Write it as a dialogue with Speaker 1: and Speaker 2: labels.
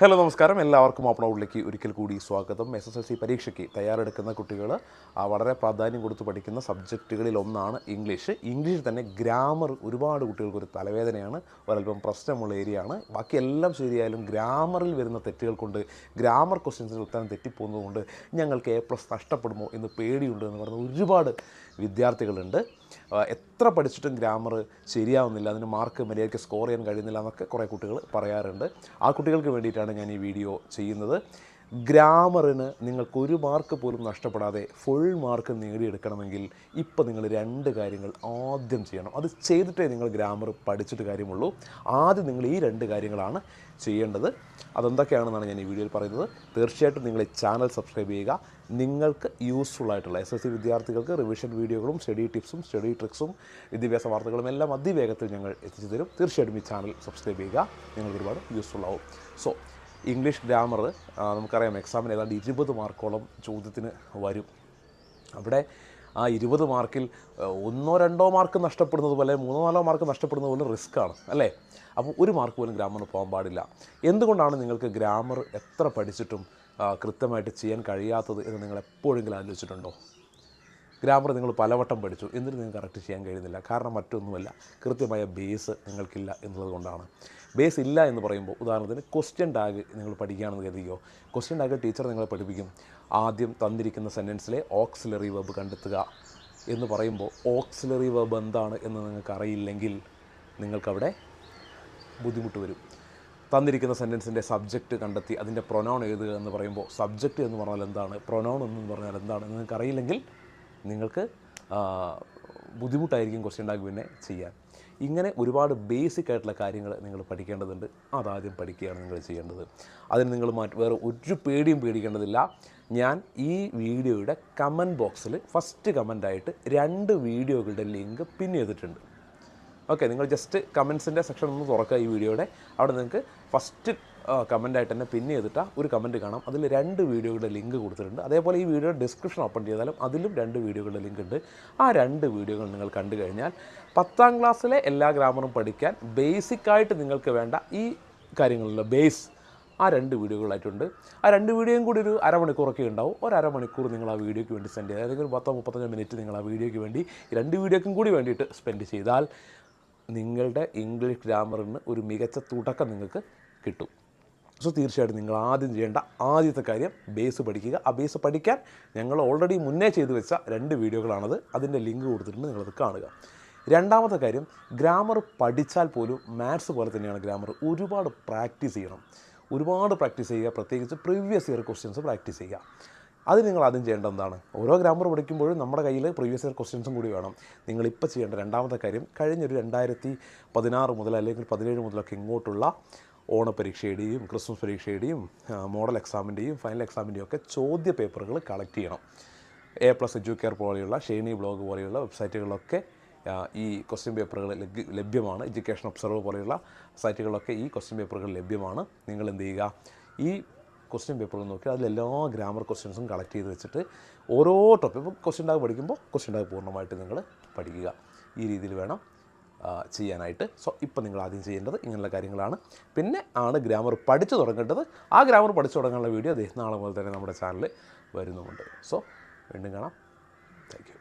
Speaker 1: Hello നമസ്കാരം. എല്ലാവർക്കും open ഔട്ടിലേക്ക് ഒരിക്കൽ കൂടി സ്വാഗതം. എസ് എസ് എൽ സി പരീക്ഷയ്ക്ക് തയ്യാറെടുക്കുന്ന കുട്ടികൾ വളരെ പ്രാധാന്യം കൊടുത്ത് പഠിക്കുന്ന സബ്ജക്റ്റുകളിൽ ഒന്നാണ് ഇംഗ്ലീഷ്. ഇംഗ്ലീഷിൽ തന്നെ ഗ്രാമർ ഒരുപാട് കുട്ടികൾക്ക് ഒരു തലവേദനയാണ് ഒരല്പം പ്രശ്നമുള്ള ഏരിയ ആണ്. ബാക്കി എല്ലാം ശരിയായാലും ഗ്രാമറിൽ വരുന്ന തെറ്റുകൾ കൊണ്ട് ഗ്രാമർ ക്വസ്റ്റ്യൻസിന് ഉത്തരം തെറ്റിപ്പോകുന്നതുകൊണ്ട് ഞങ്ങൾക്ക് എ പ്ലസ് നഷ്ടപ്പെടുമോ എന്ന് പേടിയുണ്ട് എന്ന് പറഞ്ഞ ഒരുപാട് വിദ്യാർത്ഥികളുണ്ട്. എത്ര പഠിച്ചിട്ടും ഗ്രാമർ ശരിയാവുന്നില്ല അതിന് മാർക്ക് മര്യാദയ്ക്ക് സ്കോർ ചെയ്യാൻ കഴിയുന്നില്ല എന്നൊക്കെ കുറേ കുട്ടികൾ പറയാറുണ്ട്. ആ കുട്ടികൾക്ക് വേണ്ടിയിട്ടാണ് ഞാൻ ഈ വീഡിയോ ചെയ്യുന്നത്. ഗ്രാമറിന് നിങ്ങൾക്ക് ഒരു മാർക്ക് പോലും നഷ്ടപ്പെടാതെ ഫുൾ മാർക്ക് നേടിയെടുക്കണമെങ്കിൽ ഇപ്പം നിങ്ങൾ രണ്ട് കാര്യങ്ങൾ ആദ്യം ചെയ്യണം. അത് ചെയ്തിട്ടേ നിങ്ങൾ ഗ്രാമർ പഠിച്ചിട്ട് കാര്യമുള്ളൂ. ആദ്യം നിങ്ങൾ ഈ രണ്ട് കാര്യങ്ങളാണ് ചെയ്യേണ്ടത്. അതെന്തൊക്കെയാണെന്നാണ് ഞാൻ ഈ വീഡിയോയിൽ പറയുന്നത്. തീർച്ചയായിട്ടും നിങ്ങൾ ഈ ചാനൽ സബ്സ്ക്രൈബ് ചെയ്യുക. നിങ്ങൾക്ക് യൂസ്ഫുൾ ആയിട്ടുള്ള എസ് എസ് സി വിദ്യാർത്ഥികൾക്ക് റിവിഷൻ വീഡിയോകളും സ്റ്റഡി ടിപ്സും സ്റ്റഡി ട്രിക്സും വിദ്യാഭ്യാസ വാർത്തകളും എല്ലാം അതിവേഗത്തിൽ ഞങ്ങൾ എത്തിച്ചു തരും. തീർച്ചയായിട്ടും ഈ ചാനൽ സബ്സ്ക്രൈബ് ചെയ്യുക. നിങ്ങൾക്ക് ഒരുപാട് യൂസ്ഫുൾ ആവും. സോ ഇംഗ്ലീഷ് ഗ്രാമർ നമുക്കറിയാം എക്സാമിന് ഏതാണ്ട് ഇരുപത് മാർക്കോളം ചോദ്യത്തിന് വരും. അവിടെ ആ ഇരുപത് മാർക്കിൽ ഒന്നോ രണ്ടോ മാർക്ക് നഷ്ടപ്പെടുന്നത് പോലെ മൂന്നോ നാലോ മാർക്ക് നഷ്ടപ്പെടുന്നത് പോലെ റിസ്ക്കാണ് അല്ലേ? അപ്പോൾ ഒരു മാർക്ക് പോലും ഗ്രാമറിന് പോകാൻ പാടില്ല. എന്തുകൊണ്ടാണ് നിങ്ങൾക്ക് ഗ്രാമർ എത്ര പഠിച്ചിട്ടും കൃത്യമായിട്ട് ചെയ്യാൻ കഴിയാത്തത് എന്ന് നിങ്ങൾ എപ്പോഴെങ്കിലും ആലോചിച്ചിട്ടുണ്ടോ? ഗ്രാമർ നിങ്ങൾ പലവട്ടം പഠിച്ചു. എന്നിട്ട് നിങ്ങൾക്ക് കറക്റ്റ് ചെയ്യാൻ കഴിയുന്നില്ല. കാരണം മറ്റൊന്നുമല്ല കൃത്യമായ ബേസ് നിങ്ങൾക്കില്ല എന്നുള്ളത് കൊണ്ടാണ്. ബേസ് ഇല്ല എന്ന് പറയുമ്പോൾ ഉദാഹരണത്തിന് ക്വസ്റ്റ്യൻ ടാഗ് നിങ്ങൾ പഠിക്കുകയാണെന്ന് കരുതിയോ ക്വസ്റ്റ്യൻ ടാഗ് ടീച്ചർ നിങ്ങളെ പഠിപ്പിക്കും. ആദ്യം തന്നിരിക്കുന്ന സെന്റൻസിലെ ഓക്സിലറി വെബ് കണ്ടെത്തുക എന്ന് പറയുമ്പോൾ ഓക്സിലറി വെബ് എന്താണ് എന്ന് നിങ്ങൾക്ക് അറിയില്ലെങ്കിൽ നിങ്ങൾക്കവിടെ ബുദ്ധിമുട്ട് വരും. തന്നിരിക്കുന്ന സെന്റൻസിന്റെ സബ്ജക്റ്റ് കണ്ടെത്തി അതിന്റെ പ്രൊനൗൺ എഴുതുക എന്ന് പറയുമ്പോൾ സബ്ജക്റ്റ് എന്ന് പറഞ്ഞാൽ എന്താണ്? പ്രൊനൗൺ എന്ന് പറഞ്ഞാൽ എന്താണ് നിങ്ങൾക്ക് അറിയില്ലെങ്കിൽ നിങ്ങൾക്ക് ബുദ്ധിമുട്ടായിരിക്കും ക്വസ്റ്റ്യൻ ടാഗ് പിന്നെ ചെയ്യാൻ. ഇങ്ങനെ ഒരുപാട് ബേസിക് ആയിട്ടുള്ള കാര്യങ്ങൾ നിങ്ങൾ പഠിക്കേണ്ടതുണ്ട്. അതാദ്യം പഠിക്കുകയാണ് നിങ്ങൾ ചെയ്യേണ്ടത്. അതിന് നിങ്ങൾ മാറ്റി വേറെ ഒരു പേടിയും പേടിക്കേണ്ടതില്ല. ഞാൻ ഈ വീഡിയോയുടെ കമന്റ് ബോക്സിൽ ഫസ്റ്റ് കമന്റായിട്ട് രണ്ട് വീഡിയോകളുടെ ലിങ്ക് പിൻ ചെയ്തിട്ടുണ്ട്. ഓക്കെ നിങ്ങൾ ജസ്റ്റ് കമൻസിന്റെ സെക്ഷൻ ഒന്ന് തുറക്കുക ഈ വീഡിയോയുടെ. അവിടെ നിങ്ങൾക്ക് ഫസ്റ്റ് കമന്റായിട്ട് തന്നെ പിൻ ചെയ്തിട്ട് ഒരു കമന്റ് കാണാം. അതിൽ രണ്ട് വീഡിയോയുടെ ലിങ്ക് കൊടുത്തിട്ടുണ്ട്. അതേപോലെ ഈ വീഡിയോ ഡിസ്ക്രിപ്ഷൻ ഓപ്പൺ ചെയ്താലും അതിലും രണ്ട് വീഡിയോകളുടെ ലിങ്ക് ഉണ്ട്. ആ രണ്ട് വീഡിയോകൾ നിങ്ങൾ കണ്ടു കഴിഞ്ഞാൽ പത്താം ക്ലാസ്സിലെ എല്ലാ ഗ്രാമറും പഠിക്കാൻ ബേസിക്കായിട്ട് നിങ്ങൾക്ക് വേണ്ട ഈ കാര്യങ്ങളിലുള്ള ബേസ് ആ രണ്ട് വീഡിയോകളായിട്ടുണ്ട്. ആ രണ്ട് വീഡിയോയും കൂടി ഒരു അരമണിക്കൂറൊക്കെ ഉണ്ടാവും. ഒരു അരമണിക്കൂർ നിങ്ങൾ ആ വീഡിയോയ്ക്ക് വേണ്ടി സ്പെൻഡ് ചെയ്താൽ അല്ലെങ്കിൽ ഒരു പത്തോ മുപ്പത്തഞ്ചോ മിനിറ്റ് നിങ്ങൾ ആ വീഡിയോയ്ക്ക് വേണ്ടി രണ്ട് വീഡിയോയ്ക്കും കൂടി വേണ്ടിയിട്ട് സ്പെൻഡ് ചെയ്താൽ നിങ്ങളുടെ ഇംഗ്ലീഷ് ഗ്രാമറിന് ഒരു മികച്ച തുടക്കം നിങ്ങൾക്ക് കിട്ടും. സോ തീർച്ചയായിട്ടും നിങ്ങൾ ആദ്യം ചെയ്യേണ്ട ആദ്യത്തെ കാര്യം ബേസ് പഠിക്കുക. ആ ബേസ് പഠിക്കാൻ ഞങ്ങൾ ഓൾറെഡി മുന്നേ ചെയ്തു വെച്ച രണ്ട് വീഡിയോകളാണത്. അതിന്റെ ലിങ്ക് കൊടുത്തിട്ടുണ്ട് നിങ്ങളത് കാണുക. രണ്ടാമത്തെ കാര്യം ഗ്രാമർ പഠിച്ചാൽ പോലും മാത്സ് പോലെ തന്നെയാണ് ഗ്രാമർ ഒരുപാട് പ്രാക്ടീസ് ചെയ്യണം. ഒരുപാട് പ്രാക്ടീസ് ചെയ്യുക. പ്രത്യേകിച്ച് പ്രീവിയസ് ഇയർ ക്വസ്റ്റ്യൻസ് പ്രാക്ടീസ് ചെയ്യുക. അത് നിങ്ങൾ ആദ്യം ചെയ്യേണ്ട എന്താണ്? ഓരോ ഗ്രാമർ പഠിക്കുമ്പോഴും നമ്മുടെ കയ്യിൽ പ്രീവിയസ് ഇയർ ക്വസ്റ്റ്യൻസും കൂടി വേണം. നിങ്ങൾ ഇപ്പോൾ ചെയ്യേണ്ട രണ്ടാമത്തെ കാര്യം കഴിഞ്ഞൊരു രണ്ടായിരത്തി പതിനാറ് മുതൽ അല്ലെങ്കിൽ പതിനേഴ് മുതലൊക്കെ ഇങ്ങോട്ടുള്ള ഓണപരീക്ഷയുടെയും ക്രിസ്മസ് പരീക്ഷയുടെയും മോഡൽ എക്സാമിന്റെയും ഫൈനൽ എക്സാമിന്റെയും ഒക്കെ ചോദ്യ പേപ്പറുകൾ കളക്ട് ചെയ്യണം. എ പ്ലസ് എഡ്യൂക്കെയർ പോലെയുള്ള ഷെയ്നി ബ്ലോഗ് പോലെയുള്ള വെബ്സൈറ്റുകളിലൊക്കെ ഈ ക്വസ്റ്റ്യൻ പേപ്പറുകൾ ലഭ്യമാണ്. എഡ്യൂക്കേഷൻ ഒബ്സർവർ പോലെയുള്ള സൈറ്റുകളിലൊക്കെ ഈ ക്വസ്റ്റ്യൻ പേപ്പറുകൾ ലഭ്യമാണ്. നിങ്ങൾ എന്ത് ചെയ്യുക? ഈ ക്വസ്റ്റ്യൻ പേപ്പറുകൾ നോക്കി അതിലെല്ലാ ഗ്രാമർ ക്വസ്റ്റ്യൻസും കളക്ട് ചെയ്ത് വെച്ചിട്ട് ഓരോ ടോപ്പിക് ഇപ്പോൾ ക്വസ്റ്റ്യൻ ടാഗ് പഠിക്കുമ്പോൾ ക്വസ്റ്റ്യൻ ടാഗ് പൂർണമായിട്ട് നിങ്ങൾ പഠിക്കുക. ഈ രീതിയിൽ വേണം ചെയ്യാനായിട്ട്. സോ ഇപ്പം നിങ്ങൾ ആദ്യം ചെയ്യേണ്ടത് ഇങ്ങനെയുള്ള കാര്യങ്ങളാണ്. പിന്നെ ആണ് ഗ്രാമർ പഠിച്ചു തുടങ്ങേണ്ടത്. ആ ഗ്രാമർ പഠിച്ചു തുടങ്ങാനുള്ള വീഡിയോ അദ്ദേഹം നാളെ മുതൽ തന്നെ നമ്മുടെ ചാനലിൽ വരുന്നുമുണ്ട്. സോ വീണ്ടും കാണാം. താങ്ക്